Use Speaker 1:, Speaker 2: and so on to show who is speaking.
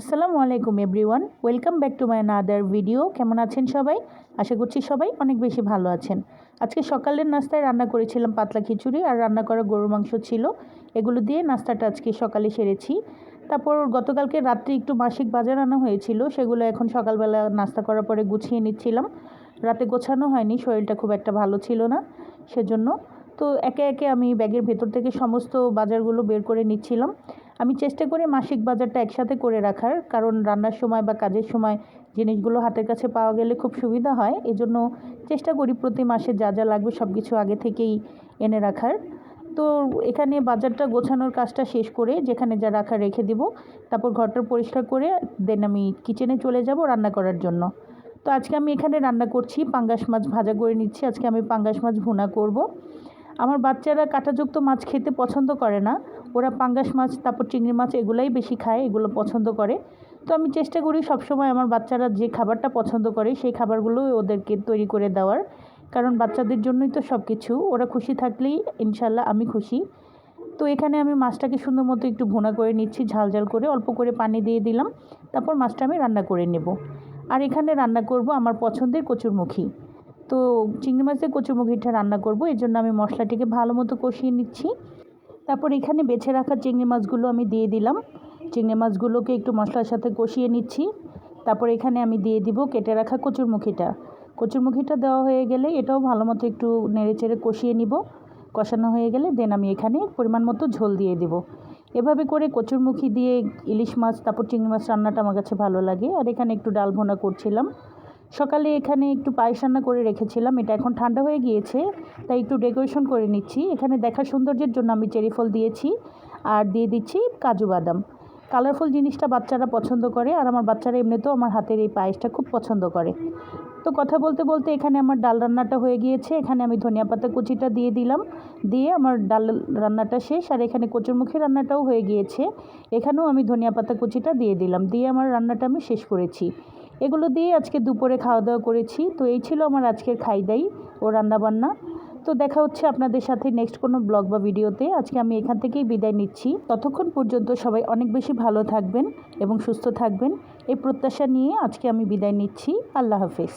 Speaker 1: আসসালামু আলাইকুম, everyone. Welcome back to my another video. কেমন আছেন সবাই? আশা করছি সবাই অনেক বেশি ভালো আছেন। আজকে সকালের নাস্তায় রান্না করেছিলাম পাতলা খিচুড়ি আর রান্না করা গরুর মাংস ছিল। এগুলো দিয়ে নাস্তাটা আজকে সকালে সেরেছি। তারপর গতকালকে রাত্রে একটু মাসিক বাজার আনা হয়েছিল। সেগুলো এখন সকালবেলা নাস্তা করার পরে গুছিয়ে নিচ্ছিলাম। রাতে গোছানো হয়নি, শরীরটা খুব একটা ভালো ছিল না সেজন্য। তো একে একে আমি ব্যাগের ভেতর থেকে সমস্ত বাজারগুলো বের করে নিচ্ছিলাম। আমি চেষ্টা করি মাসিক বাজারটা একসাথে করে রাখার, কারণ রান্নার সময় বা কাজের সময় জিনিসগুলো হাতের কাছে পাওয়া গেলে খুব সুবিধা হয়। এজন্য চেষ্টা করি প্রতি মাসে যা যা লাগবে সব কিছু আগে থেকেই এনে রাখার। তো এখানে বাজারটা গোছানোর কাজটা শেষ করে যেখানে যা রাখা রেখে দিব, তারপর ঘরটা পরিষ্কার করে দেন আমি কিচেনে চলে যাব রান্না করার জন্য। তো আজকে আমি এখানে রান্না করছি, পাঙ্গাস মাছ ভাজা করে নিচ্ছি। আজকে আমি পাঙ্গাস মাছ ভুনা করব। আমার বাচ্চারা কাঁটাযুক্ত মাছ খেতে পছন্দ করে না। ওরা পাঙ্গাস মাছ, তারপর চিংড়ি মাছ এগুলাই বেশি খায়, এগুলো পছন্দ করে। তো আমি চেষ্টা করি সবসময় আমার বাচ্চারা যে খাবারটা পছন্দ করে সেই খাবারগুলো ওদেরকে তৈরি করে দেওয়ার। কারণ বাচ্চাদের জন্যই তো সব কিছু ওরা খুশি থাকলেই ইনশাল্লাহ আমি খুশি। তো এখানে আমি মাছটাকে সুন্দর মতো একটু ভুনা করে নিচ্ছি, ঝাল ঝাল করে। অল্প করে পানি দিয়ে দিলাম। তারপর মাছটা আমি রান্না করে নেব। আর এখানে রান্না করব আমার পছন্দের কচুরমুখী। তো চিংড়ি মাছের কচুরমুখিটা রান্না করব, এর জন্য আমি মশলাটিকে ভালো মতো কষিয়ে নিচ্ছি। তারপর এখানে বেছে রাখা চিংড়ি মাছগুলো আমি দিয়ে দিলাম। চিংড়ি মাছগুলোকে একটু মশলার সাথে কষিয়ে নিচ্ছি। তারপর এখানে আমি দিয়ে দিব কেটে রাখা কচুরমুখিটা কচুরমুখিটা দেওয়া হয়ে গেলে এটাও ভালো মতো একটু নেড়ে চেড়ে কষিয়ে নিব। কষানো হয়ে গেলে দেন আমি এখানে পরিমাণ মতো ঝোল দিয়ে দেব। এভাবে করে কচুরমুখি দিয়ে ইলিশ মাছ, তারপর চিংড়ি মাছ রান্নাটা আমার কাছে ভালো লাগে। আর এখানে একটু ডাল ভোনা করছিলাম। সকালে এখানে একটু পায়েস রান্না করে রেখেছিলাম। এটা এখন ঠান্ডা হয়ে গিয়েছে, তাই একটু ডেকোরেশন করে নিচ্ছি। এখানে দেখার সৌন্দর্যের জন্য আমি চেরি ফল দিয়েছি আর দিয়ে দিচ্ছি কাজু বাদাম। কালারফুল জিনিসটা বাচ্চারা পছন্দ করে আর আমার বাচ্চারা এমনিতেও আমার হাতের এই পায়েসটা খুব পছন্দ করে। তো কথা বলতে বলতে এখানে আমার ডাল রান্নাটা হয়ে গিয়েছে। এখানে আমি ধনিয়া পাতা কুচিটা দিয়ে দিলাম। দিয়ে আমার ডাল রান্নাটা শেষ আর এখানে কচুরমুখী রান্নাটাও হয়ে গিয়েছে। এখানেও আমি ধনিয়া পাতা কুচিটা দিয়ে দিলাম। দিয়ে আমার রান্নাটা আমি শেষ করেছি। এগুলো দিয়ে আজকে দুপুরে খাওয়া দাওয়া করেছি। তো এই ছিল আমার আজকের খাইদাই ও রান্নাবান্না। তো দেখা হচ্ছে আপনাদের সাথে নেক্সট কোনো ব্লগ বা ভিডিওতে। আজকে আমি এখান থেকেই বিদায় নিচ্ছি। ততক্ষণ পর্যন্ত সবাই অনেক বেশি ভালো থাকবেন এবং সুস্থ থাকবেন। এই প্রত্যাশা নিয়ে আজকে আমি বিদায় নিচ্ছি। আল্লাহ হাফেজ।